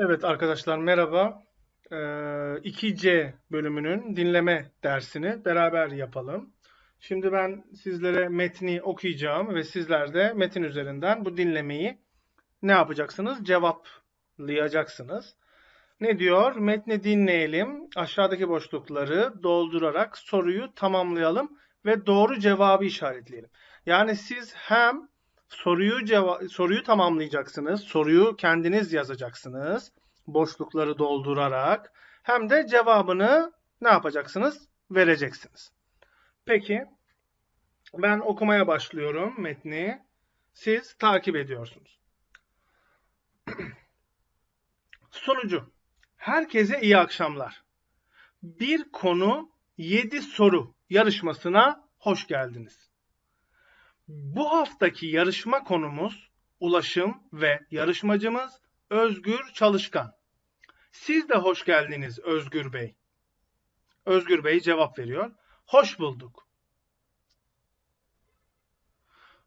Evet arkadaşlar merhaba. Ee, 2C bölümünün dinleme dersini beraber yapalım. Şimdi ben sizlere metni okuyacağım ve sizler de metin üzerinden bu dinlemeyi ne yapacaksınız? Cevaplayacaksınız. Ne diyor? Metni dinleyelim. Aşağıdaki boşlukları doldurarak soruyu tamamlayalım ve doğru cevabı işaretleyelim. Yani siz hem soruyu ceva- soruyu tamamlayacaksınız. Soruyu kendiniz yazacaksınız. Boşlukları doldurarak hem de cevabını ne yapacaksınız? Vereceksiniz. Peki ben okumaya başlıyorum metni. Siz takip ediyorsunuz. Sunucu. Herkese iyi akşamlar. Bir konu 7 soru yarışmasına hoş geldiniz. Bu haftaki yarışma konumuz ulaşım ve yarışmacımız Özgür Çalışkan. Siz de hoş geldiniz Özgür Bey. Özgür Bey cevap veriyor. Hoş bulduk.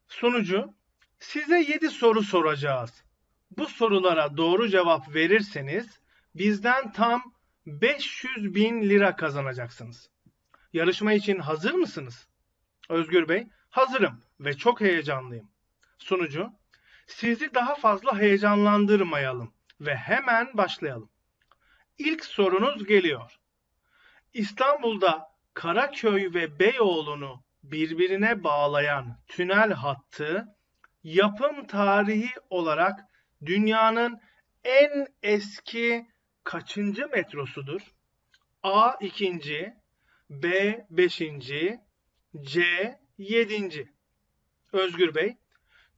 Sunucu, size 7 soru soracağız. Bu sorulara doğru cevap verirseniz bizden tam 500 bin lira kazanacaksınız. Yarışma için hazır mısınız? Özgür Bey, hazırım ve çok heyecanlıyım. Sunucu, sizi daha fazla heyecanlandırmayalım ve hemen başlayalım. İlk sorunuz geliyor. İstanbul'da Karaköy ve Beyoğlu'nu birbirine bağlayan tünel hattı yapım tarihi olarak dünyanın en eski kaçıncı metrosudur? A ikinci, B beşinci, C yedinci. Özgür Bey,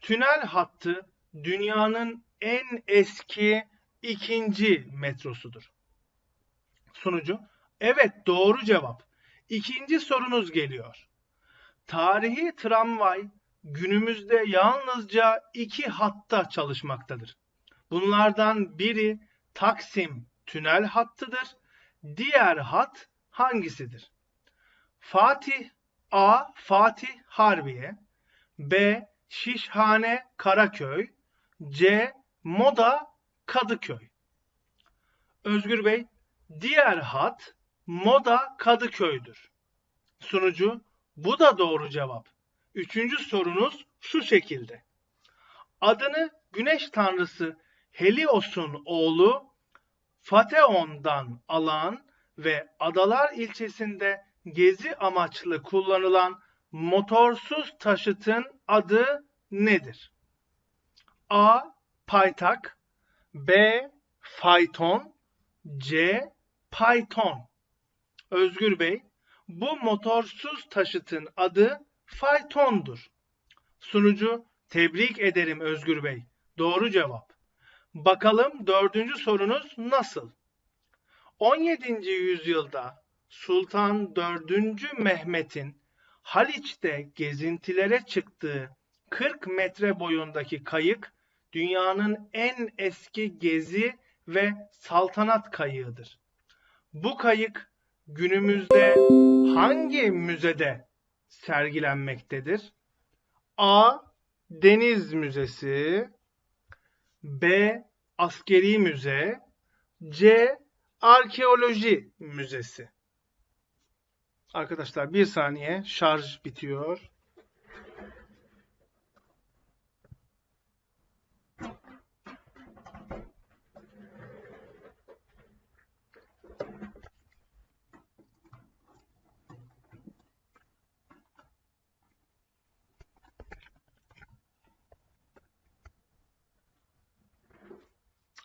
tünel hattı dünyanın en eski ikinci metrosudur. Sunucu, evet doğru cevap. İkinci sorunuz geliyor. Tarihi tramvay günümüzde yalnızca iki hatta çalışmaktadır. Bunlardan biri Taksim tünel hattıdır. Diğer hat hangisidir? Fatih A. Fatih Harbiye B. Şişhane Karaköy C. Moda Kadıköy Özgür Bey, diğer hat Moda Kadıköy'dür. Sunucu, bu da doğru cevap. Üçüncü sorunuz şu şekilde. Adını güneş tanrısı Helios'un oğlu Fateon'dan alan ve Adalar ilçesinde gezi amaçlı kullanılan motorsuz taşıtın adı nedir? A. Paytak B. Fayton C. Python Özgür Bey, bu motorsuz taşıtın adı faytondur. Sunucu, tebrik ederim Özgür Bey. Doğru cevap. Bakalım dördüncü sorunuz nasıl? 17. yüzyılda Sultan 4. Mehmet'in Haliç'te gezintilere çıktığı 40 metre boyundaki kayık dünyanın en eski gezi ve saltanat kayığıdır. Bu kayık günümüzde hangi müzede sergilenmektedir? A. Deniz Müzesi B. Askeri Müze C. Arkeoloji Müzesi Arkadaşlar bir saniye şarj bitiyor.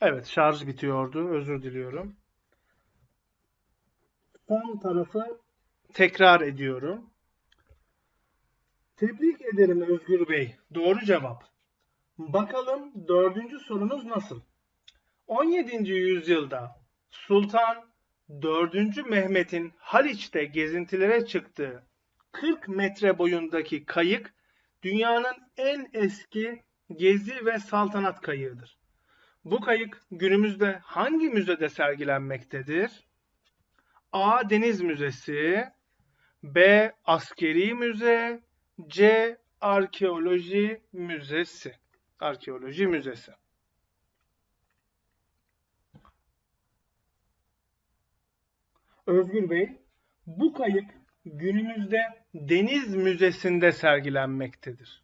Evet şarj bitiyordu. Özür diliyorum. Son tarafı tekrar ediyorum. Tebrik ederim Özgür Bey. Doğru cevap. Bakalım dördüncü sorunuz nasıl? 17. yüzyılda Sultan 4. Mehmet'in Haliç'te gezintilere çıktığı 40 metre boyundaki kayık dünyanın en eski gezi ve saltanat kayığıdır. Bu kayık günümüzde hangi müzede sergilenmektedir? A. Deniz Müzesi B. Askeri Müze C. Arkeoloji Müzesi Arkeoloji Müzesi Özgür Bey, bu kayık günümüzde Deniz Müzesi'nde sergilenmektedir.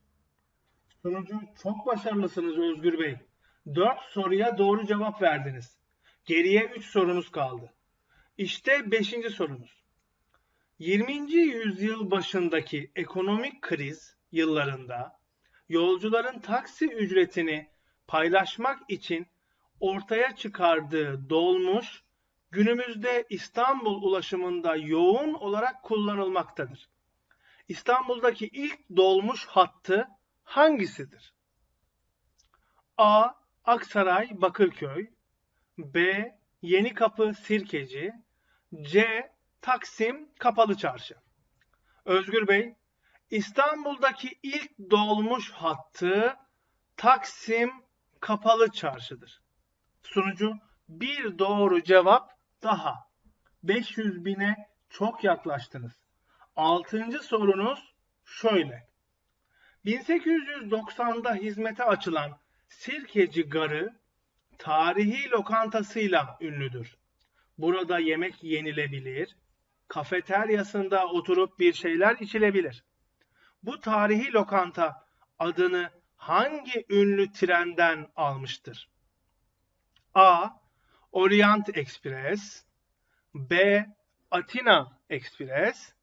Sonucu çok başarılısınız Özgür Bey. 4 soruya doğru cevap verdiniz. Geriye 3 sorunuz kaldı. İşte 5. sorunuz. 20. yüzyıl başındaki ekonomik kriz yıllarında yolcuların taksi ücretini paylaşmak için ortaya çıkardığı dolmuş günümüzde İstanbul ulaşımında yoğun olarak kullanılmaktadır. İstanbul'daki ilk dolmuş hattı hangisidir? A. Aksaray Bakırköy B. Yenikapı Sirkeci C. Taksim Kapalı Çarşı Özgür Bey, İstanbul'daki ilk dolmuş hattı Taksim Kapalı Çarşıdır. Sunucu bir doğru cevap daha. 500 bine çok yaklaştınız. Altıncı sorunuz şöyle. 1890'da hizmete açılan Sirkeci Garı tarihi lokantasıyla ünlüdür. Burada yemek yenilebilir, kafeteryasında oturup bir şeyler içilebilir. Bu tarihi lokanta adını hangi ünlü trenden almıştır? A. Orient Express B. Atina Express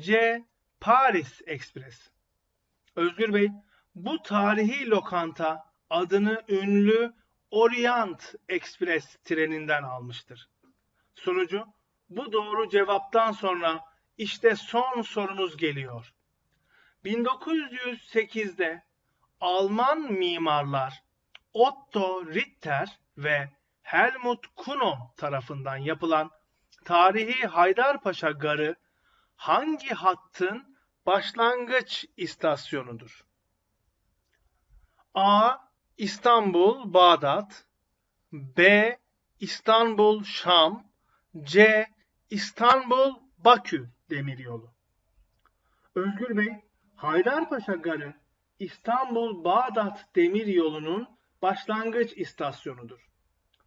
C. Paris Express Özgür Bey, bu tarihi lokanta adını ünlü Orient Express treninden almıştır. Sonucu, bu doğru cevaptan sonra işte son sorunuz geliyor. 1908'de Alman mimarlar Otto Ritter ve Helmut Kuno tarafından yapılan tarihi Haydarpaşa Garı hangi hattın başlangıç istasyonudur? A. İstanbul Bağdat B. İstanbul Şam C. İstanbul Bakü demiryolu. Özgür Bey, Haydarpaşa Garı İstanbul Bağdat demiryolunun başlangıç istasyonudur.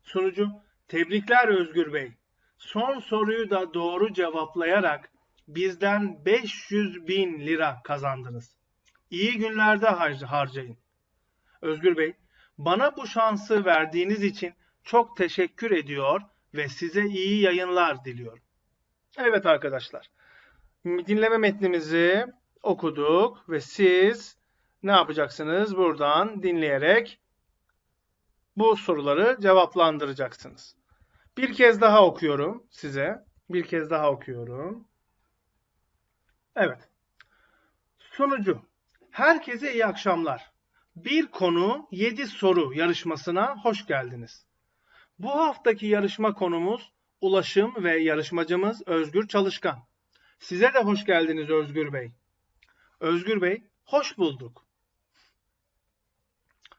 Sonucu tebrikler Özgür Bey. Son soruyu da doğru cevaplayarak bizden 500 bin lira kazandınız. İyi günlerde harcayın. Özgür Bey, bana bu şansı verdiğiniz için çok teşekkür ediyor ve size iyi yayınlar diliyorum. Evet arkadaşlar, dinleme metnimizi okuduk ve siz ne yapacaksınız? Buradan dinleyerek bu soruları cevaplandıracaksınız. Bir kez daha okuyorum size. Bir kez daha okuyorum. Evet. Sonucu. Herkese iyi akşamlar. Bir konu 7 soru yarışmasına hoş geldiniz. Bu haftaki yarışma konumuz ulaşım ve yarışmacımız Özgür Çalışkan. Size de hoş geldiniz Özgür Bey. Özgür Bey, hoş bulduk.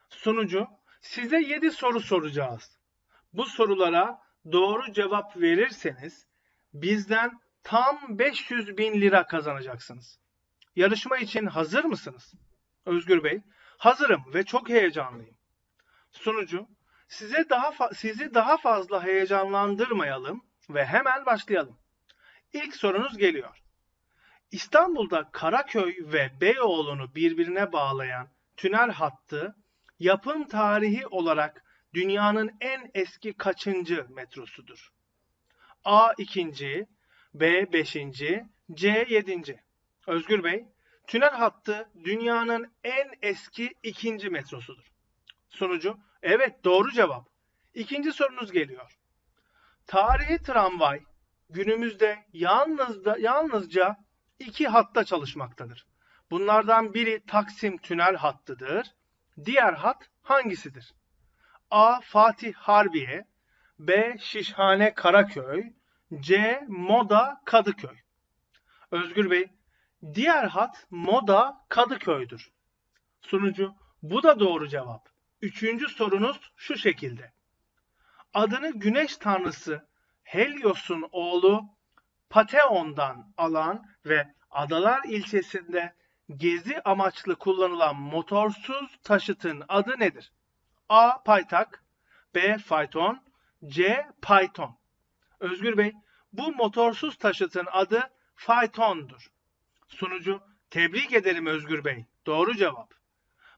Sonucu, size 7 soru soracağız. Bu sorulara doğru cevap verirseniz bizden tam 500 bin lira kazanacaksınız. Yarışma için hazır mısınız? Özgür Bey, hazırım ve çok heyecanlıyım. Sunucu, size daha sizi daha fazla heyecanlandırmayalım ve hemen başlayalım. İlk sorunuz geliyor. İstanbul'da Karaköy ve Beyoğlu'nu birbirine bağlayan tünel hattı yapım tarihi olarak dünyanın en eski kaçıncı metrosudur? A 2. B 5. C 7. Özgür Bey, tünel hattı dünyanın en eski ikinci metrosudur. Sonucu, evet doğru cevap. İkinci sorunuz geliyor. Tarihi tramvay günümüzde yalnızca, yalnızca iki hatta çalışmaktadır. Bunlardan biri Taksim tünel hattıdır. Diğer hat hangisidir? A. Fatih Harbiye B. Şişhane Karaköy C. Moda Kadıköy Özgür Bey, diğer hat Moda Kadıköy'dür. Sunucu, bu da doğru cevap. Üçüncü sorunuz şu şekilde. Adını güneş tanrısı Helios'un oğlu Pateon'dan alan ve Adalar ilçesinde gezi amaçlı kullanılan motorsuz taşıtın adı nedir? A. Paytak B. Fayton C. Python Özgür Bey, Bu motorsuz taşıtın adı faytondur. Sunucu, tebrik ederim Özgür Bey. Doğru cevap.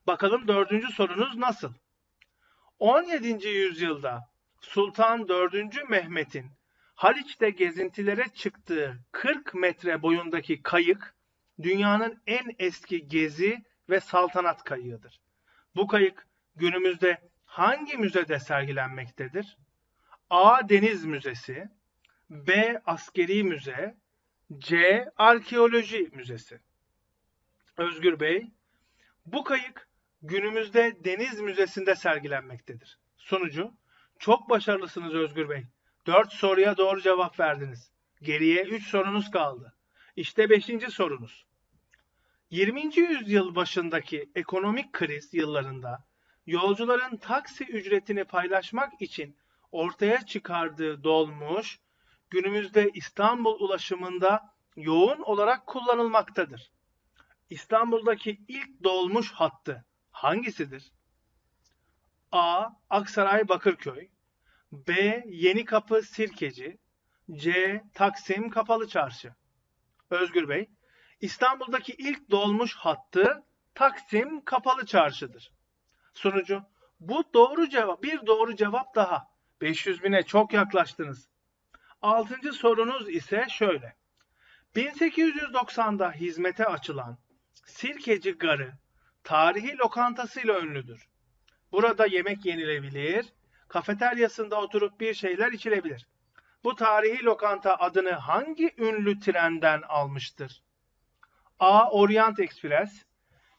Bakalım dördüncü sorunuz nasıl? 17. yüzyılda Sultan 4. Mehmet'in Haliç'te gezintilere çıktığı 40 metre boyundaki kayık dünyanın en eski gezi ve saltanat kayığıdır. Bu kayık günümüzde hangi müzede sergilenmektedir? A. Deniz Müzesi B. Askeri Müze C. Arkeoloji Müzesi Özgür Bey, bu kayık günümüzde Deniz Müzesi'nde sergilenmektedir. Sonucu, çok başarılısınız Özgür Bey. 4 soruya doğru cevap verdiniz. Geriye 3 sorunuz kaldı. İşte 5. sorunuz. 20. yüzyıl başındaki ekonomik kriz yıllarında yolcuların taksi ücretini paylaşmak için ortaya çıkardığı dolmuş günümüzde İstanbul ulaşımında yoğun olarak kullanılmaktadır. İstanbul'daki ilk dolmuş hattı hangisidir? A. Aksaray Bakırköy B. Yenikapı Sirkeci C. Taksim Kapalı Çarşı Özgür Bey, İstanbul'daki ilk dolmuş hattı Taksim Kapalı Çarşı'dır. Sunucu, bu doğru cevap, bir doğru cevap daha. 500 bine çok yaklaştınız. Altıncı sorunuz ise şöyle. 1890'da hizmete açılan Sirkeci Garı tarihi lokantasıyla ünlüdür. Burada yemek yenilebilir, kafeteryasında oturup bir şeyler içilebilir. Bu tarihi lokanta adını hangi ünlü trenden almıştır? A. Orient Express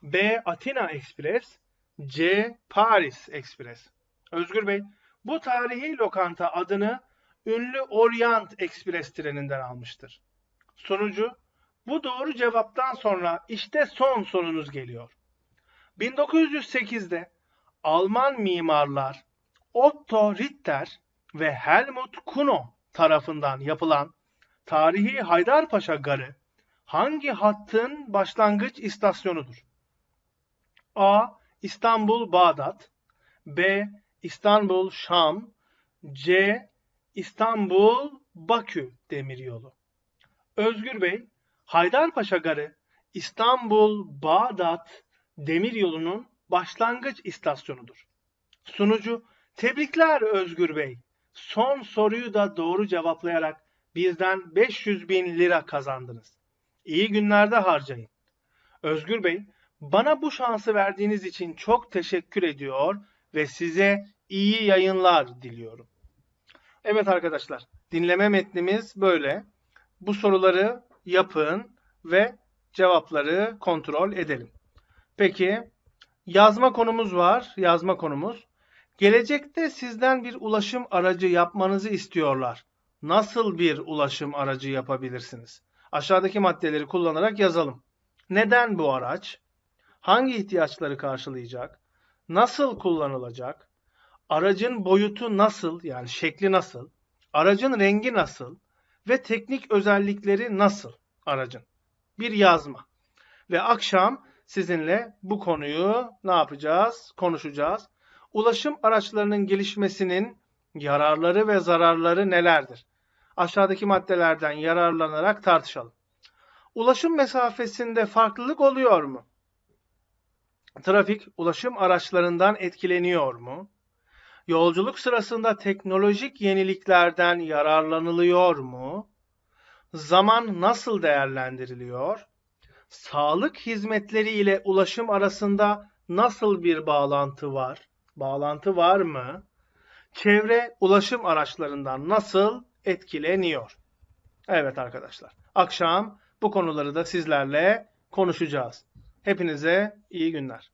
B. Atina Express C. Paris Express Özgür Bey, bu tarihi lokanta adını ünlü Orient Express treninden almıştır. Sonucu, bu doğru cevaptan sonra işte son sorunuz geliyor. 1908'de Alman mimarlar Otto Ritter ve Helmut Kuno tarafından yapılan tarihi Haydarpaşa Garı hangi hattın başlangıç istasyonudur? A. İstanbul Bağdat B. İstanbul Şam C. İstanbul Bakü demiryolu. Özgür Bey, Haydarpaşa Garı İstanbul Bağdat demiryolunun başlangıç istasyonudur. Sunucu, tebrikler Özgür Bey. Son soruyu da doğru cevaplayarak bizden 500 bin lira kazandınız. İyi günlerde harcayın. Özgür Bey, bana bu şansı verdiğiniz için çok teşekkür ediyor ve size iyi yayınlar diliyorum. Evet arkadaşlar, dinleme metnimiz böyle. Bu soruları yapın ve cevapları kontrol edelim. Peki, yazma konumuz var. Yazma konumuz. Gelecekte sizden bir ulaşım aracı yapmanızı istiyorlar. Nasıl bir ulaşım aracı yapabilirsiniz? Aşağıdaki maddeleri kullanarak yazalım. Neden bu araç? Hangi ihtiyaçları karşılayacak? Nasıl kullanılacak? Aracın boyutu nasıl? Yani şekli nasıl? Aracın rengi nasıl? Ve teknik özellikleri nasıl aracın? Bir yazma. Ve akşam sizinle bu konuyu ne yapacağız? Konuşacağız. Ulaşım araçlarının gelişmesinin yararları ve zararları nelerdir? Aşağıdaki maddelerden yararlanarak tartışalım. Ulaşım mesafesinde farklılık oluyor mu? Trafik ulaşım araçlarından etkileniyor mu? Yolculuk sırasında teknolojik yeniliklerden yararlanılıyor mu? Zaman nasıl değerlendiriliyor? Sağlık hizmetleri ile ulaşım arasında nasıl bir bağlantı var? Bağlantı var mı? Çevre ulaşım araçlarından nasıl etkileniyor? Evet arkadaşlar. Akşam bu konuları da sizlerle konuşacağız. Hepinize iyi günler.